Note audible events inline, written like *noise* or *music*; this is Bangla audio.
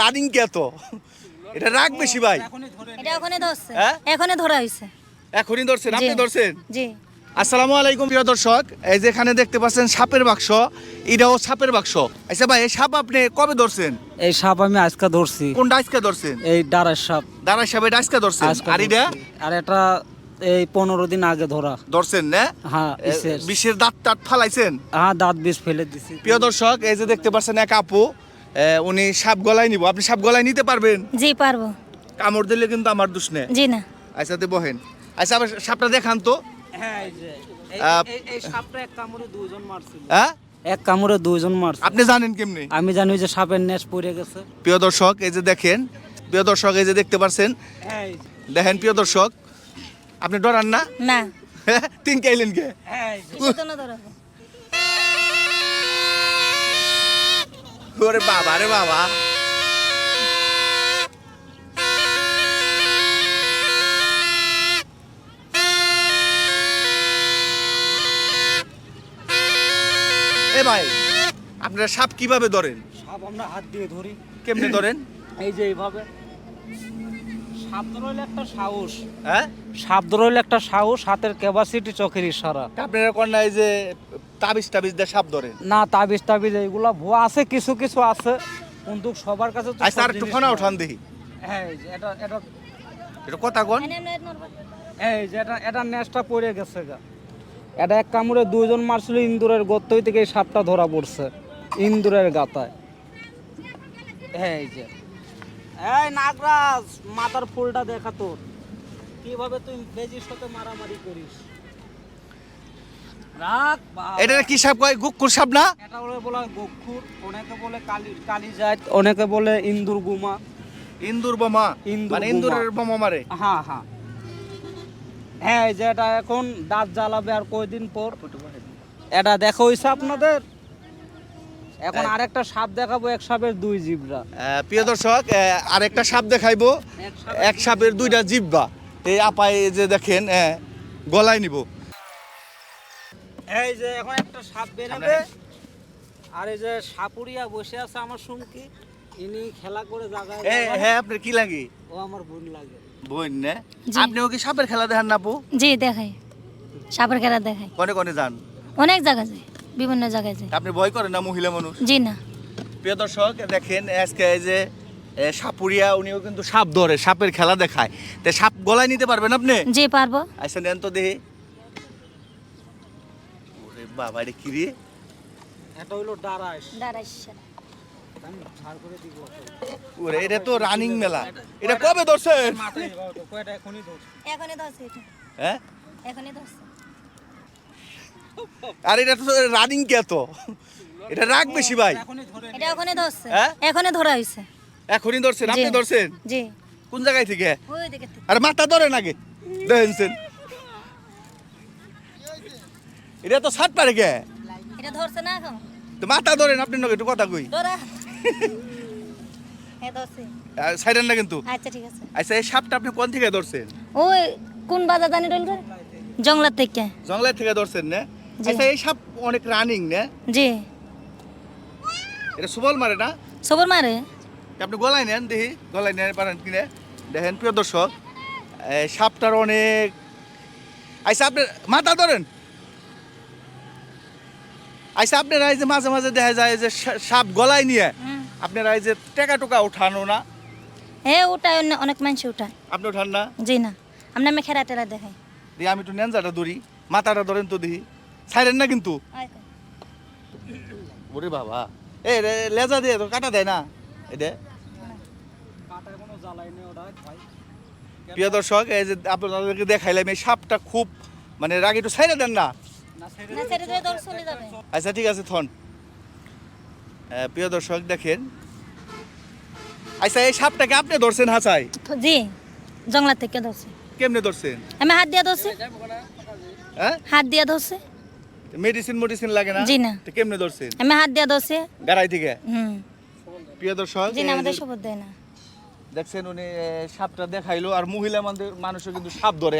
রানিং কে তো এটা রাগ বেশি ভাই। এটা ওখানে ধরছে। হ্যাঁ? এখানে ধরা হয়েছে। এখনই ধরছেন আপনি ধরছেন? জি। আসসালামু আলাইকুম প্রিয় দর্শক। এই যে এখানে দেখতে পাচ্ছেন সাপের বাক্স এটাও সাপের বাক্স। আচ্ছা ভাই এই সাপ আপনি কবে ধরছেন? এই সাপ আমি আজকে ধরছি। কোনটা আজকে ধরছেন? এই ডারের সাপ। দাঁড়া সাপ এটা আজকে ধরছেন? আর এটা? আর এটা এই পনেরো দিন আগে ধরা। ধরছেন না? হ্যাঁ। বিষের দাঁত টাত ফালাইছেন? হ্যাঁ দাঁত বিষ ফেলে দিছি। প্রিয় দর্শক এই যে দেখতে পাচ্ছেন এক আপু উনি সাপ গলায় নিব। আপনি সাপ গলায় নিতে পারবেন? জি পারব। কামড় দিলে কিন্তু আমার দোষ নেই। জি না। আচ্ছা তে বহেন। আচ্ছা আবার সাপটা দেখান তো। হ্যাঁ এই যে এই- আহ, এই- এই সাপটা এক কামড়ে দুইজন মারছিল। হ্যাঁ? এক কামড়ে দুইজন মারছিল। আপনি জানেন কেমনি? আমি জানি যে সাপের নেশ পড়ে গেছে। প্রিয় দর্শক এই যে দেখেন প্রিয় দর্শক এই যে দেখতে পাচ্ছেন হ্যাঁ দেখেন প্রিয় দর্শক আপনি ডরান না? না। তিন কাইলেন কে? ওরে বাবা রে বাবা। এ ভাই আপনারা সাপ কীভাবে ধরেন? সাপ আমরা হাত দিয়ে ধরি। কেমনে ধরেন? *clears throat* এই যে এইভাবে। সাপ ধরলে একটা সাহস। হ্যাঁ? সাপ ধরলে একটা সাহস হাতের ক্যাপাসিটি চোখের ইশারা। আপনারা কোন নাই যে তাবিজ টাবিজ দিয়ে সাপ ধরেন না তাবিজ টাবিজ এইগুলা ভুয়া আছে কিছু কিছু আছে। কিন্তু সবার কাছে তো আচ্ছা আর একটু ফোনা উঠান দেখি। হ্যাঁ এটা এটা এটা কথা কোন। এই যে এটা এটা নেসটা পড়ে গেছে গা। এটা এক কামড়ে দুইজন মারছিল ইন্দুরের গর্ত থেকে এই সাপটা ধরা পড়ছে ইন্দুরের গাতায়। হ্যাঁ এই যে। এই নাগরাজ মাথার ফুলটা দেখা তোর। কীভাবে তুই বেজির সাথে মারামারি করিস। এটা কি সাপ কয়? গুক্কুর সাপ না? এটা বলে বলা গক্ষুর অনেকে বলে কালী কালী জাত অনেকে বলে ইন্দুর গুমা। ইন্দুর বোমা? মানে ইন্দুরের বোমা মারে? হ্যাঁ হ্যাঁ। হ্যাঁ এই যে এটা এখন দাঁত জ্বালাবে আর কয়দিন পর? এটা দেখা হয়েছে আপনাদের? এখন আরেকটা সাপ দেখাবো এক সাপের দুই জিবরা। আহ, প্রিয় দর্শক আরেকটা সাপ দেখাইবো। এক এক সাপের দুইটা জিব্বা এই আপায় যে দেখেন গলায় নিব। এই যে এখন একটা সাপ বেরোবে। আর এই যে সাপুরিয়া বসে আছে আমার সুমকি ইনি খেলা করে জায়গায়- হ্যাঁ আপনার কি লাগে? ও আমার বোন লাগে। বোন না। জি। আপনিও কি সাপের খেলা দেখেন না আপু? জি দেখাই। সাপের খেলা দেখাই। কনে কনে যান? অনেক জায়গা যায় বিভিন্ন জায়গায় যায়। আপনি ভয় করেন না মহিলা মানুষ? জি না। প্রিয় দর্শক দেখেন আজকে এই যে এ, সাপুরিয়া উনিও কিন্তু সাপ ধরে সাপের খেলা দেখায়। তা সাপ গলায় নিতে পারবেন আপনি? জি পারব। আচ্ছা নেন তো দেখি। বাবা কি রে? এটা ডারাস ওরে তো রানিং মেলা। কবে ধরছে? হ্যাঁ? আর এটা তো রানিং কে তো এটা রাগ বেশি ভাই। এখনই এটা ওখানে ধরছে। হ্যাঁ? এখনই ধরা হয়েছে। এখনই ধরছেন? আপনি ধরছেন? জি। কোন জায়গায় থেকে? ওই দিকে থেকে। আর মাথা ধরেন আগে। দেখেন। এটা তো ষাট পারে কে এটা ধরছে না এখন? তো মাথা ধরেন আপনি নগে একটু কথা কই। ধরা। *laughs* হ্যাঁ ধরছে। সাইডেন না কিন্তু। আচ্ছা ঠিক আছে। আচ্ছা এই সাপটা আপনি কোন থেকে ধরছেন? ওই কোন বাজার জানি জঙ্গলার থেকে। জঙ্গলের থেকে ধরছেন না। আচ্ছা এই সাপ অনেক রানিং না? জি। এটা সুবল মারে না? সবর মারে? আপনি গলায় নেন দেখি। গলায় নেন পারেন কিনে দেখেন প্রিয় দর্শক এই সাপটার অনেক আচ্ছা আপনি মাথা ধরেন। আচ্ছা আপনারা এই যে মাঝে মাঝে দেখা যায় যে সাপ গলায় নিয়ে। আপনারা এই যে টেকা টোকা উঠানো না? হ্যাঁ ওটাই অন্য- অনেক মানুষ উঠায়। আপনি উঠান না? জি না। আমরা আমি খেলা টেলা দেখাই। দিয়ে আমি একটু নেনজাটা ধরি। মাথাটা ধরেন তো দেখি ছাইরেন না কিন্তু? ওরে বাবা। এ রে লেজা দিয়ে তো কাটা দেয় না? এটা প্রিয় দর্শক এই যে আপনাদেরকে দেখাইলাম এই সাপটা খুব মানে রাগ একটু ছাইরে দেন না? আচ্ছা ঠিক আছে থন। প্রিয় দর্শক দেখেন। আচ্ছা এই সাপটাকে আপনি ধরছেন জি জঙ্গলার থেকে ধরছে। কেমনে ধরছেন? আমি হাত দিয়ে ধরছি। হ্যাঁ? হাত দিয়ে ধরছে। মেডিসিন মেডিসিন লাগে না? জি না। তো কেমনে ধরছেন? আমি হাত দিয়ে ধরছি। গাড়াই থেকে? হুম। প্রিয় দর্শক জি না আমাদের সবর দেয় না। দেখছেন উনি সাপটা দেখাইলো আর মহিলা মানুষ- মানুষও কিন্তু সাপ ধরে।